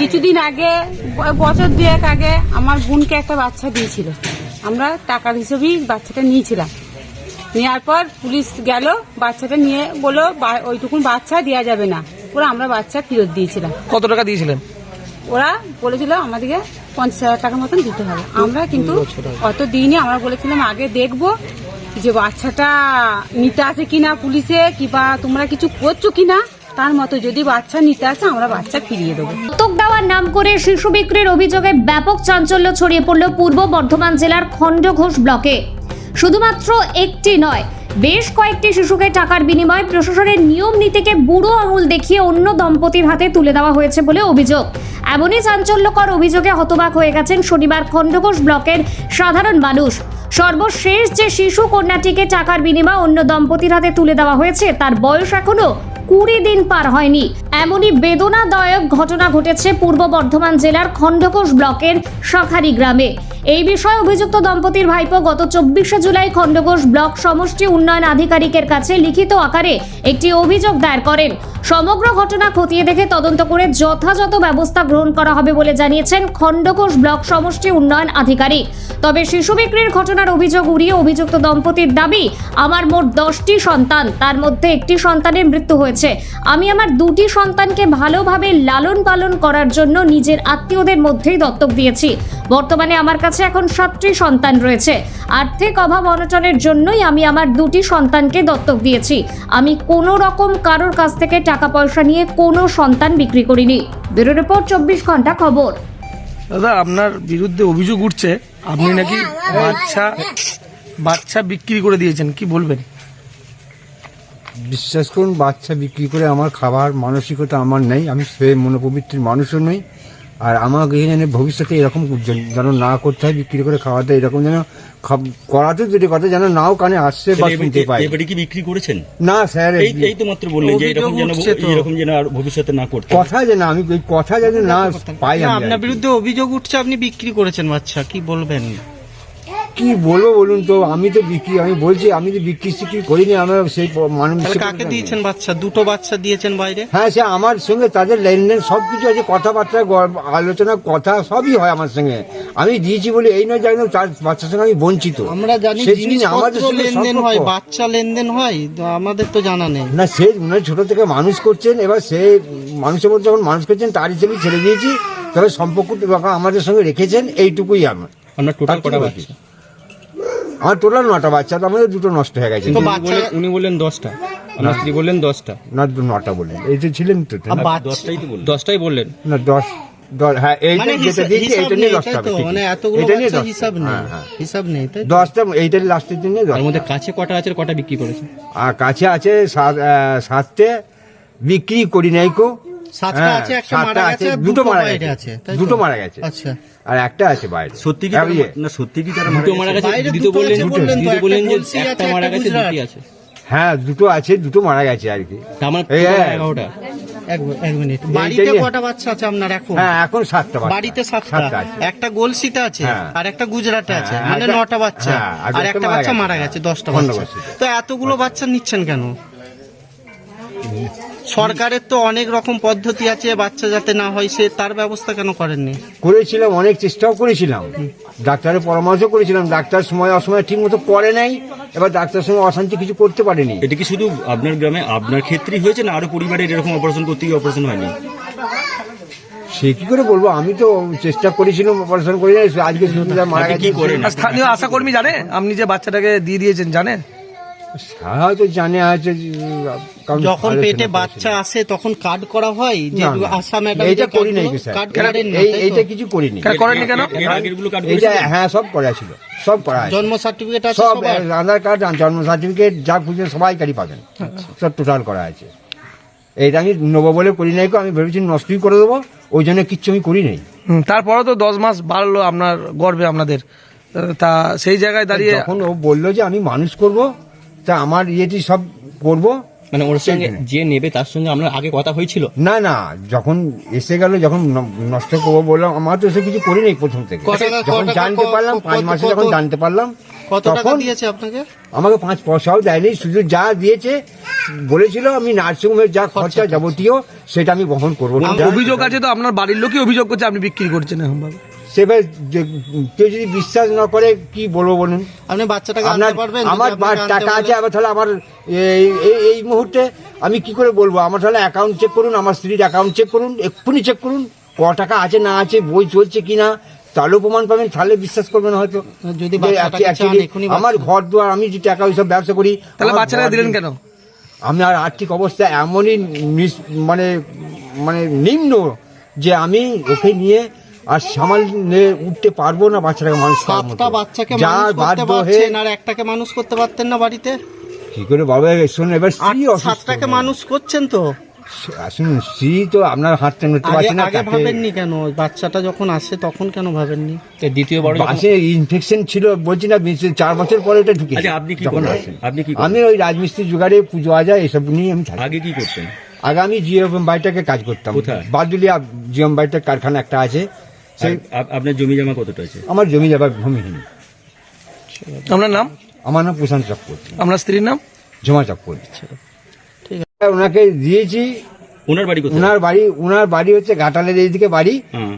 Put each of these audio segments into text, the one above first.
কিছুদিন আগে বছর দুয়েক আগে আমার বোনকে একটা বাচ্চা দিয়েছিল। আমরা টাকার হিসেবেই বাচ্চাটা নিয়েছিলাম। নেওয়ার পর পুলিশ গেল বাচ্চাটা নিয়ে বলল ওইটুকুন বাচ্চা দেওয়া যাবে না। ওরা আমরা বাচ্চা ফেরত দিয়েছিলাম। কত টাকা দিয়েছিলেন? ওরা বলেছিল আমাদেরকে পঞ্চাশ হাজার টাকার মতন দিতে হবে। আমরা কিন্তু অত দিইনি আমরা বলেছিলাম আগে দেখব যে বাচ্চাটা নিতে আসে কিনা পুলিশে কিংবা তোমরা কিছু করছ কিনা? তার মতো যদি বাচ্চা নিতে আসে, আমরা বাচ্চা ফিরিয়ে দেবো। দেওয়ার নাম করে শিশু বিক্রির অভিযোগে ব্যাপক চাঞ্চল্য ছড়িয়ে পড়ল পূর্ব বর্ধমান জেলার খণ্ডঘোষ ব্লকে। শুধুমাত্র একটি নয়, বেশ কয়েকটি শিশুকে টাকার বিনিময়ে প্রশাসনের নিয়ম নীতিকে বুড়ো আঙুল দেখিয়ে অন্য দম্পতির হাতে তুলে দেওয়া হয়েছে বলে অভিযোগ। এমনই চাঞ্চল্যকর অভিযোগে হতবাক হয়ে গেছেন শনিবার খণ্ডঘোষ ব্লকের সাধারণ মানুষ। সর্বশেষ যে শিশু কন্যাটিকে টাকার বিনিময়ে অন্য দম্পতির হাতে তুলে দেওয়া হয়েছে, তার বয়স এখনও কুড়ি দিন পার হয়নি। এমনই বেদনাদায়ক ঘটনা ঘটেছে পূর্ব বর্ধমান জেলার খণ্ডঘোষ ব্লকের শাখারি গ্রামে। এই বিষয়ে অভিযুক্ত দম্পতির ভাইপো গত চব্বিশে জুলাই খণ্ডঘোষ ব্লক সমষ্টি উন্নয়ন আধিকারিকের কাছে লিখিত আকারে একটি অভিযোগ দায়ের করেন। সমগ্র ঘটনা খতিয়ে দেখে তদন্ত করে যথাযথ ব্যবস্থা গ্রহণ করা হবে বলে জানিয়েছেন খণ্ডঘোষ ব্লক সমষ্টি উন্নয়ন আধিকারিক। তবে শিশু বিক্রির ঘটনার অভিযোগ উড়িয়ে অভিযুক্ত দম্পতির দাবি, আমার মোট দশটি সন্তান, তার মধ্যে একটি সন্তানের মৃত্যু হয়েছে। আমি আমার দুটি সন্তানকে ভালোভাবে লালন পালন করার জন্য নিজের আত্মীয়দের মধ্যেই দত্তক দিয়েছি। বর্তমানে আমার কাছে এখন সাতটি সন্তান রয়েছে। আর্থিক অভাব অনটনের জন্যই আমি আমার দুটি সন্তানকে দত্তক দিয়েছি। আমি কোনো রকম কারোর কাছ থেকে টাকা পয়সা নিয়ে কোনো সন্তান বিক্রি করিনি। ব্যুরো রিপোর্ট চব্বিশ ঘণ্টা খবর। দাদা আপনার বিরুদ্ধে অভিযোগ উঠছে। আপনি নাকি বাচ্চা বাচ্চা বিক্রি করে দিয়েছেন কি বলবেন? বিশ্বাস করুন বাচ্চা বিক্রি করে আমার খাবার মানসিকতা আমার নেই আমি সে মনোপবিত্রের মানুষও নই আর আমাকে যেন ভবিষ্যতে এরকম যেন- না করতে হয় বিক্রি করে খাওয়াতে এরকম যেন করাতে যদি কথা যেন নাও কানে আসছে বা শুনতে পাই এবারে কি বিক্রি করেছেন? না স্যার এই তো মাত্র বললেন যে এরকম যেন এরকম যেন আর ভবিষ্যতে না করতে কথা যেন আমি কথা যেন না পাই না, আপনার বিরুদ্ধে অভিযোগ উঠছে আপনি বিক্রি করেছেন বাচ্চা কি বলবেন? কি বলব বলুন তো? আমি তো বিক্রি আমি বলছি আমি তো বিক্রি সিক্রি করিনি আমার সেই মানুষ কাকে দিয়েছেন বাচ্চা? দুটো বাচ্চা দিয়েছেন বাইরে? হ্যাঁ সে আমার সঙ্গে তাদের লেনদেন সব কিছু আছে কথাবার্তা আলোচনা কথা সবই হয় আমার সঙ্গে। আমি দিয়েছি বলে এই নয় জানি তার বাচ্চার সঙ্গে আমি বঞ্চিত। আমরা জানি আমাদের লেনদেন হয় বাচ্চা লেনদেন হয় তো আমাদের তো জানা নেই। না সে উনি ছোট থেকে মানুষ করছেন এবার সে মানুষের মধ্যে যখন মানুষ করছেন তার হিসেবে ছেড়ে দিয়েছি তবে সম্পর্ক আমাদের সঙ্গে রেখেছেন এইটুকুই আমার। আপনার টোটাল কটা বাচ্চা? আমার টোটাল নটা বাচ্চা তো আমাদের দুটো নষ্ট হয়ে গেছে। উনি বললেন- উনি বললেন দশটা। আপনার স্ত্রী বললেন দশটা। না নটা বললেন। এই যে ছিলেন তো দশটাই তো বললেন। দশটাই বললেন। না দশ দশ হ্যাঁ এইটা যেটা দিয়েছি এইটা নিয়ে দশটা তো মানে এতগুলো এইটা নিয়ে বাচ্চা দশ- হিসাব নেই। হ্যাঁ, হ্যাঁ। হিসাব নেই তাই দশটা এইটার লাস্টের তার মধ্যে কাছে কটা আছে আর কটা বিক্রি করেছে? আর কাছে আছে সাত সাতটে বিক্রি করি নাই কো। সাতটা হ্যাঁ, আছে একটা মারা গেছে দুটো মারা গেছে আছে দুটো মারা গেছে। আচ্ছা। আর একটা আছে বাইরে। সত্যি কি হ্যাঁ। না সত্যি কি তারা দুটো মারা গেছে? দুটো বললেন আছে বললেন যে একটা মারা গেছে দুটি আছে। হ্যাঁ দুটো আছে দুটো মারা গেছে আর কি। এগারোটা। এক মিনিট। বাড়িতে কটা বাচ্চা আছে আপনার এখন? হ্যাঁ এখন সাতটা বাড়িতে সাতটা। সাতটা আছে। একটা গোলসিতে আছে হ্যাঁ। আর একটা গুজরাটে আছে মানে নটা বাচ্চা। আর আর একটা একটা বাচ্চা মারা গেছে দশটা বাচ্চা। তো এতগুলো বাচ্চা নিচ্ছেন কেন? সরকারের তো অনেক রকম পদ্ধতি আছে বাচ্চা যাতে না হয় সে তার ব্যবস্থা কেন করেননি? করেছিলাম অনেক চেষ্টাও করেছিলাম। ডাক্তারের পরামর্শ করেছিলাম ডাক্তার সময় অসময় ঠিক মতো করে নাই এবার ডাক্তার সঙ্গে অশান্তি কিছু করতে পারেনি। এটা কি শুধু আপনার গ্রামে আপনার ক্ষেত্রেই হয়েছে না আরও পরিবারের এরকম অপারেশন করতে গিয়ে অপারেশন হয়নি? সে কি করে বলব আমি তো চেষ্টা করেছিলাম অপারেশন করি আজকে মারা গেছে কি করেন? আর স্থানীয় আশাকর্মী জানে? আপনি যে বাচ্চাটাকে দিয়ে দিয়েছেন জানে? হয়তো জানে আছে যখন পেটে বাচ্চা আসে তখন কার্ড করা হয় যে না, না। আশা ম্যাডাম এইটা করি নাই কার্ড করেন না? এইটা কিছু করিনি। কেন করেননি কেন? করেছিলেন? হ্যাঁ সব করা ছিল। সব করা জন্ম সার্টিফিকেট আছে সব আধার কার্ড জন্ম সার্টিফিকেট যা খুঁজে সবাইকারই পাবেন। সব টোটাল করা আছে। এইটা আমি নেব বলে করি নাই গো, আমি ভেবেছি নষ্টই করে দেবো ওই জন্য কিচ্ছু আমি করি নাই। হুম, তারপরেও তো দশ মাস বাড়লো আপনার গর্বে আপনাদের। তা সেই জায়গায় দাঁড়িয়ে এখন ও বলল যে আমি মানুষ করব তা আমার ইয়েটি সব করব। মানে ওর সঙ্গে যে নেবে তার সঙ্গে আপনার আগে কথা হয়েছিল? না না যখন এসে গেল যখন নষ্ট করব বললাম আমার তো সে কিছু করি নাই প্রথম থেকে। যখন জানতে পারলাম পাঁচ মাসে যখন জানতে পারলাম কত টাকা দিয়েছে আপনাকে? আমাকে পাঁচ পয়সাও দেয়নি শুধু যা দিয়েছে বলেছিল আমি নার্সিংহোমের যা খরচা যাবতীয় সেটা আমি বহন করব। না অভিযোগ আছে তো আপনার বাড়ির লোকই অভিযোগ করছে আপনি বিক্রি করছেন এখন ভাবে সেবার কেউ যদি বিশ্বাস না করে কি বলব বলুন? আপনি বাচ্চাটাকে আপনার আনতে পারবেন আমার টাকা আছে আবার তাহলে আমার এই এই- এই মুহূর্তে আমি কি করে বলব? আমার তাহলে অ্যাকাউন্ট চেক করুন আমার স্ত্রীর অ্যাকাউন্ট চেক করুন এক্ষুনি চেক করুন ক টাকা আছে না আছে বই চলছে কিনা তাহলেও প্রমাণ পাবেন তাহলে বিশ্বাস করবেন হয়তো। যদি আমার ঘর দুয়ার আমি যে টাকা ওইসব ব্যবসা করি তাহলে আমার বাচ্চারা দিলেন কেন? আমি আর আর্থিক অবস্থা এমনই মানে মানে নিম্ন যে আমি ওকে নিয়ে আর সামালে উঠতে পারব না বাচ্চাটাকে মানুষ সাতটা বাচ্চাকে যা মানুষ করতে বাধ্য হয়ে পারছেন আর একটাকে মানুষ করতে পারতেন না বাড়িতে? কি করে বাবা শোন এবার স্ত্রী সাতটাকে মানুষ করছেন তো? শুনুন স্ত্রী তো আপনার হাঁটতে নড়তে পারছে না আগে ভাবেননি কেন? বাচ্চাটা যখন আসে তখন কেন ভাবেননি? বাসে ইনফেকশন ছিল বলছি না চার বছর পরে ওটা ঢুকে আচ্ছা আপনি কি করেন আপনি কি আমি ওই রাজমিস্ত্রি জোগাড়ে পুজো আজা এসব নিয়ে আমি থাকি। আগে কি করতেন? আগে আমি জিও বাড়িটাকে কাজ করতাম? বাদুলিয়া জিও বাড়িটার কারখানা একটা আছে। সেই আপনার জমি জমা কতটা আছে? আমার জমি যাবার ভূমিহীন। আপনার নাম? আমার নাম প্রশান্ত চক্রবর্তী। আপনার স্ত্রীর নাম? জমা চক্রবর্তী। ঠিক ওনাকে দিয়েছি। ওনার বাড়ি ওনার বাড়ি ওনার বাড়ি হচ্ছে ঘাটালের এইদিকে বাড়ি।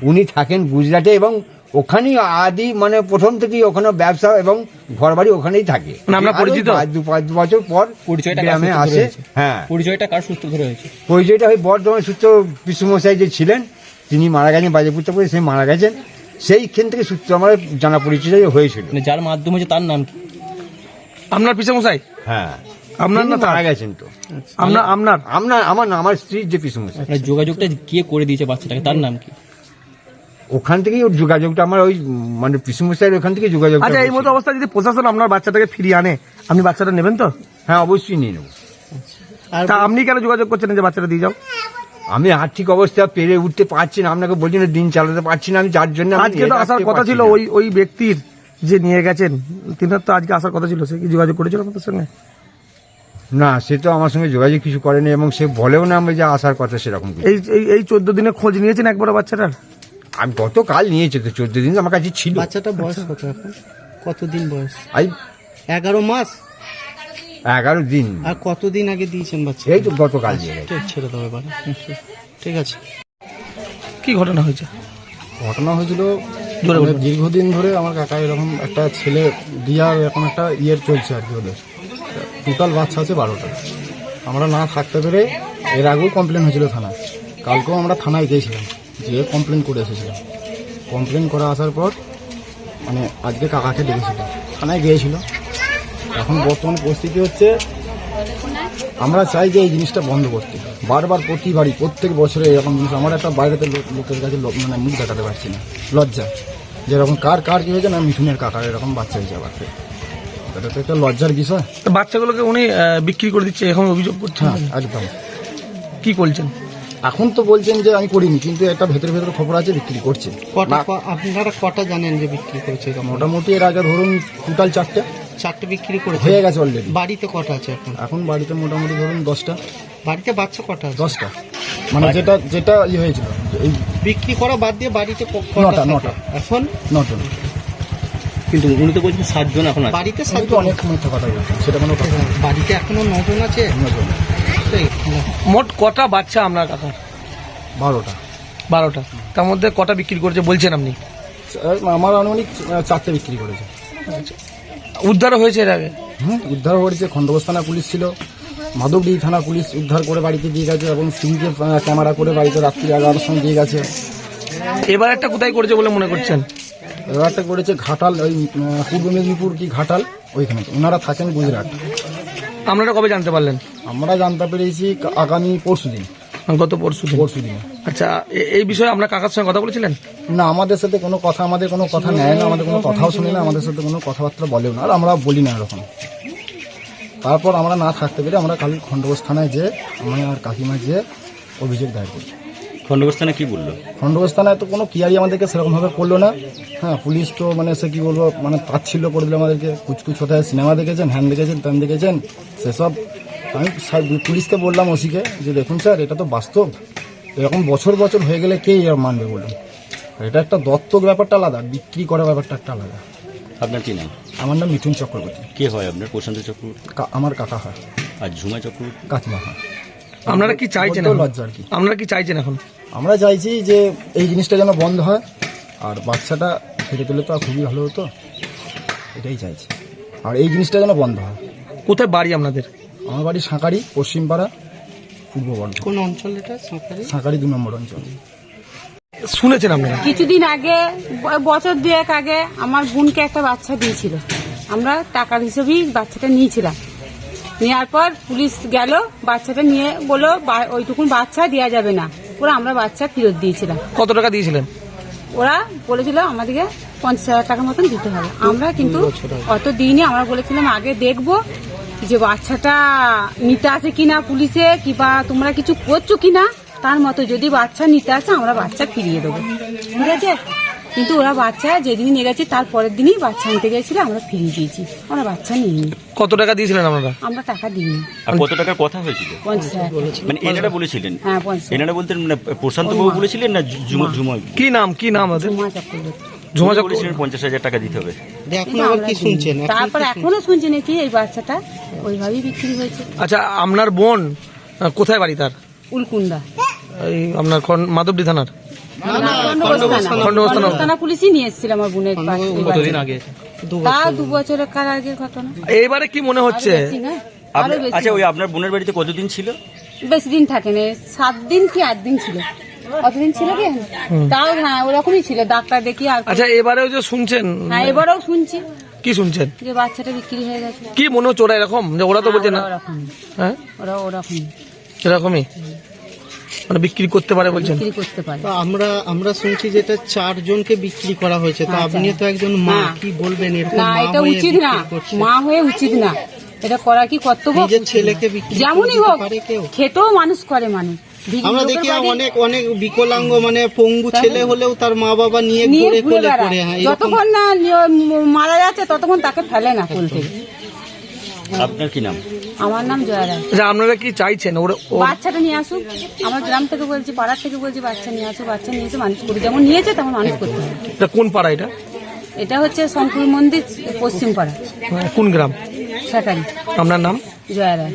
উনি থাকেন গুজরাটে এবং ওখানেই আদি মানে প্রথম থেকেই ওখানে ব্যবসা এবং ঘর বাড়ি ওখানেই থাকে। পরিচিত? দু পাঁচ দু বছর পর পরিচয়টা গ্রামে আসে। হ্যাঁ। পরিচয়টা কার সূত্র ধরে হয়েছে? পরিচয়টা ওই বর্ধমান সূত্র বিশ্বমশাই যে ছিলেন তিনি মারা গেছেন বাজেপুরতে পরে সে মারা গেছেন। সেইখান থেকে সূত্র আমার জানা পরিচয় হয়েছিল। মানে যার মাধ্যমে হচ্ছে তার নাম কি? আপনার পিসে মশাই? হ্যাঁ। আপনার না তার? মারা গেছেন তো। আপনার আপনার? আপনার আমার না আমার স্ত্রীর যে পিসমশাই মানে যোগাযোগটা কে করে দিয়েছে বাচ্চাটাকে? তার নাম কি? ওখান থেকেই ওর যোগাযোগটা আমার ওই মানে ওখান থেকে যোগাযোগ আচ্ছা এই মতো অবস্থা যদি প্রশাসন আপনার বাচ্চাটাকে ফিরিয়ে আনে আপনি বাচ্চাটা নেবেন তো? হ্যাঁ অবশ্যই নিয়ে নেব। তা আপনি কেন যোগাযোগ করছেন যে বাচ্চাটা দিয়ে যাও? আমি আর্থিক অবস্থা পেরে উঠতে পারছি না আপনাকে বলছি না দিন চালাতে পারছি না আমি যার জন্য আজকে তো আসার কথা ছিল ওই ওই ব্যক্তির যে নিয়ে গেছেন তিনার তো আজকে আসার কথা ছিল সে কি যোগাযোগ করেছিল আমাদের সঙ্গে? না সে তো আমার সঙ্গে যোগাযোগ কিছু করেনি এবং সে বলেও না আমি যে আসার কথা সেরকম এই এই এই চোদ্দ দিনে খোঁজ নিয়েছেন একবার বাচ্চাটার? আমি গতকাল নিয়েছি তো চোদ্দ দিন আমার কাছে ছিল। বাচ্চাটা বয়স কত এখন? কতদিন বয়স? এগারো মাস? এগারো দিন। আর কতদিন আগে দিয়েছেন বাচ্চা? এই তো গতকাল দিয়ে গেছে। ঠিক, ছেড়ে দেবো এবার ঠিক আছে। কি ঘটনা হয়েছে? ঘটনা হয়েছিল জোরে মানে বলুন। দীর্ঘদিন ধরে আমার কাকা এরকম একটা ছেলে দিয়ার এরকম একটা ইয়ের চলছে আর কি ওদের। টোটাল বাচ্চা আছে বারোটা। আমরা না থাকতে পেরে এর আগেও কমপ্লেন হয়েছিল থানায়। কালকেও আমরা থানায় গিয়েছিলাম গিয়ে কমপ্লেন করে এসেছিলাম। কমপ্লেন করে আসার পর মানে আজকে কাকাকে ডেকেছিল। থানায় গিয়েছিল। এখন বর্তমান পরিস্থিতি হচ্ছে আমরা চাই যে এই জিনিসটা বন্ধ করতে। বারবার প্রতি বাড়ি প্রত্যেক বছরে এরকম জিনিস আমার একটা বাইরেতে লোক- লোকের কাছে মানে মুখ দেখাতে পারছি না লজ্জা। যেরকম কার কার কি হয়েছে না মিঠুনের কাকার এরকম বাচ্চা হয়েছে আবার। এটা তো একটা লজ্জার বিষয়। তো বাচ্চাগুলোকে উনি বিক্রি করে দিচ্ছে এখন অভিযোগ করছেন? হ্যাঁ একদম। কি বলছেন? এখন তো বলছেন যে আমি করিনি কিন্তু একটা ভেতরে ভেতরে খবর আছে বিক্রি করছে। আপনারা কটা জানেন যে বিক্রি করছে মোটামুটি এর আগে ধরুন টোটাল চারটে। চারটে বিক্রি করে হয়ে গেছে অলরেডি বাড়িতে কটা আছে এখন? এখন বাড়িতে মোটামুটি ধরুন দশটা। বাড়িতে বাচ্চা কটা আছে? দশটা। মানে যেটা যেটা ইয়ে হয়েছিল। এই বিক্রি করা বাদ দিয়ে বাড়িতে ক- নটা, থাকে? নটা। এখন? নটন কিন্তু উনি তো বলছেন সাতজন এখন আছে। বাড়িতে সাতজন। অনেক মিথ্যা কথা বলছি সেটা কোনো কথা না। বাড়িতে এখনও নজন আছে? নজন। সেই, না। মোট কটা বাচ্চা আপনার কাকার বারোটা। বারোটা। তার মধ্যে কটা বিক্রি করেছে বলছেন আপনি? আমার আনুমানিক আহ, চারটে বিক্রি করেছে। উদ্ধারও হয়েছে এর আগে? উদ্ধার হয়েছে খণ্ডঘোষ থানা পুলিশ ছিল। মাধবডি থানা পুলিশ উদ্ধার করে বাড়িতে দিয়ে গেছে এবং সিমকে ক্যামেরা করে বাড়িতে রাত্রি এগারোটার সময় দিয়ে গেছে। এবার একটা কোথায় করেছে বলে মনে করছেন? এবারটা করেছে ঘাটাল ওই পূর্ব মেদিনীপুর কি ঘাটাল? ওইখানে ওনারা থাকেন গুজরাট। আপনারা কবে জানতে পারলেন? আমরা জানতে পেরেছি আগামী পরশু দিন গত পরশু। পরশু দিনে। আচ্ছা এ- এই বিষয়ে আপনার কাকার সঙ্গে কথা বলেছিলেন? না আমাদের সাথে কোনো কথা আমাদের কোনো কথা নেয় না আমাদের কোনো কথাও শুনে না আমাদের সাথে কোনো কথাবার্তা বলেও না আর আমরা বলি না এরকম। তারপর আমরা না থাকতে পেরে আমরা কাল খণ্ডঘোষ থানায় যে আমি আর কাকিমা যে অভিযোগ দায়ের করি। খণ্ডবস্থানে কি বলল? খণ্ডঘোষ থানায় তো কোনো কিয়ারি আমাদেরকে সেরকমভাবে করল না। হ্যাঁ পুলিশ তো মানে সে কী বলব মানে তাচ্ছিল্য করে দিল আমাদেরকে। কুচকুচ কোথায় সিনেমা দেখেছেন হ্যান দেখেছেন ত্যান দেখেছেন সেসব। আমি স্যার- পুলিশকে বললাম ওসিকে যে দেখুন স্যার এটা তো বাস্তব। এরকম বছর বছর হয়ে গেলে কে এর মানবে বলুন? এটা একটা দত্তক ব্যাপারটা আলাদা বিক্রি করার ব্যাপারটা একটা আলাদা। আপনার কি নাম? আমার নাম মিঠুন চক্রবর্তী। কে হয় আপনার? প্রশান্ত চক্রবর্তী? কা- আমার কাকা হয়। আর ঝুমা চক্রবর্তী? কাকিমা হয়। আপনারা কি চাইছেন এখন? লজ্জা আর কি। আপনারা কি চাইছেন এখন? আমরা চাইছি যে এই জিনিসটা যেন বন্ধ হয় আর বাচ্চাটা ফিরে পেলে তো আর খুবই ভালো হতো এটাই চাইছি। আর এই জিনিসটা যেন বন্ধ হয়। কোথায় বাড়ি আপনাদের? আমার বাড়ি সাঁকারি পশ্চিমপাড়া পূর্ব বর্ধমান। কোন অঞ্চল এটা সাঁকারি দু নম্বর অঞ্চল। শুনেছেন আপনারা? কিছুদিন আগে বছর দুয়েক আগে আমার বোনকে একটা বাচ্চা দিয়েছিল। আমরা টাকার হিসেবেই বাচ্চাটা নিয়েছিলাম। নেওয়ার পর পুলিশ গেল বাচ্চাটা নিয়ে বলল বা- ওইটুকুন বাচ্চা দেওয়া যাবে না। ওরা আমরা বাচ্চা ফেরত দিয়েছিলাম। কত টাকা দিয়েছিলেন? ওরা বলেছিল আমাদেরকে পঞ্চাশ হাজার টাকার মতন দিতে হবে। আমরা কিন্তু অত দিইনি আমরা বলেছিলাম আগে দেখব যে বাচ্চাটা নিতে আসে কিনা পুলিশে কিবা তোমরা কিছু করছ কিনা তার মতো যদি বাচ্চা নিতে আসে আমরা বাচ্চা ফিরিয়ে দেবো। ঠিক আছে? কিন্তু ওরা বাচ্চা যেদিন নিয়ে গেছে তার পরের দিনই বাচ্চা আনতে গেছিল আমরা ফিরিয়ে দিয়েছি। আমরা বাচ্চা নিইনি। কত টাকা দিয়েছিলেন আপনারা? আমরা টাকা দিইনি। আর কত টাকা কথা হয়েছিল? মানে এনারা বলেছিলেন? হ্যাঁ এনারা বলতেন মানে প্রশান্ত বাবু বলেছিলেন না ঝুমা ঝুমা কি নাম কি নাম আছে? জমা চক্রবর্তী। ঝুমা পঞ্চাশ হাজার টাকা দিতে হবে। এখন আবার কি শুনছেন? তারপর এখনও শুনছি নাকি এই বাচ্চাটা? ওইভাবেই বিক্রি হয়েছে। আচ্ছা আপনার বোন কোথায় বাড়ি তার? উলকুন্ডা এই আপনার মাধবদী থানার। পুলিশই নিয়ে এসেছিল আমার বোনের কতদিন আগে? তা দু বছরের কার আগের ঘটনা? এইবারে কি মনে হচ্ছে? আচ্ছা ওই আপনার বোনের বাড়িতে কতদিন ছিল? বেশি দিন থাকে না সাত দিন কি আট দিন ছিল? অতদিন ছিল কি? তাও হ্যাঁ ওরকমই ছিল ডাক্তার দেখি আর আচ্ছা এবারেও যে শুনছেন? হ্যাঁ এবারেও শুনছি। কি শুনছেন? যে বাচ্চাটা বিক্রি হয়ে গেছে। কি মনে হচ্ছে ওরা এরকম? যে ওরা তো বলছে না। হ্যাঁ? ওরা ওরকম এরকমই? মানে বিক্রি করতে পারে বলছেন? বিক্রি করতে পারে। তো আমরা আমরা শুনছি যে এটা চারজনকে বিক্রি করা হয়েছে। তো আচ্ছা। আপনি তো একজন মা হ্যাঁ। কি বলবেন? এরকম না মা এটা হয়ে উচিত না। মা হয়ে উচিত না। এটা করা কি কর্তব্য? নিজের ছেলেকে বিক্রি যেমনই হোক খেতেও মানুষ করে মানুষ। আমরা দেখি অনেক অনেক বিকলাঙ্গ মানে পঙ্গু ছেলে হলেও তার মা বাবা নিয়ে নিয়ে ঘুরে ঘুরে করে হ্যাঁ যতক্ষণ না মারা যাচ্ছে ততক্ষণ তাকে ফেলে না কোল থেকে। আপনার কি নাম? আমার নাম জয়া রায়। আচ্ছা আপনারা কি চাইছেন? ওরা ও- বাচ্চাটা নিয়ে আসুক। আমার গ্রাম থেকে বলছি পাড়ার থেকে বলছি বাচ্চা নিয়ে আসুক বাচ্চা নিয়ে এসে মানুষ করি যেমন নিয়েছে তেমন মানুষ করতে হবে। এটা কোন পাড়া এটা? এটা হচ্ছে শঙ্কুর মন্দির পশ্চিম পাড়া। কোন গ্রাম? সাকারি আপনার নাম? জয়া রায়।